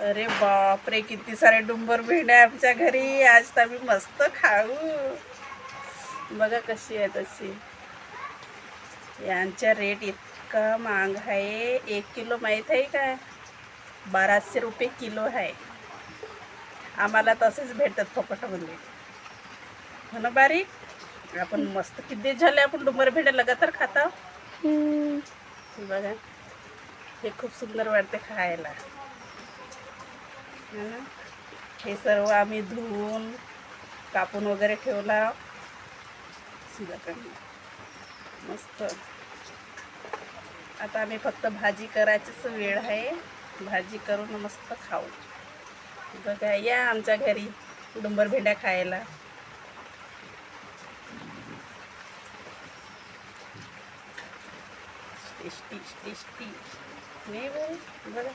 अरे बापरे किती सारे डुंबर भेंड्या आमच्या घरी. आज तर आम्ही मस्त खाऊ. बघा कशी आहे तशी. यांचा रेट इतका महाग आहे. एक किलो माहीत आहे काय बाराशे रुपये किलो आहे. आम्हाला तसेच भेटतात फपाटामध्ये हो ना बारीक आपण मस्त किती झाले आपण डुंबर भेंड्या लगातार खाता हे बघा. हे खूप सुंदर वाटते खायला. हे सर्व आम्ही धुवून कापून वगैरे ठेवला. मस्त. आता आम्ही फक्त भाजी करायचीच वेळ आहे. भाजी करून मस्त खाऊ. बघा या आमच्या घरी डुंबर भेंड्या खायला. Tasty tasty. नाही बरं बघा.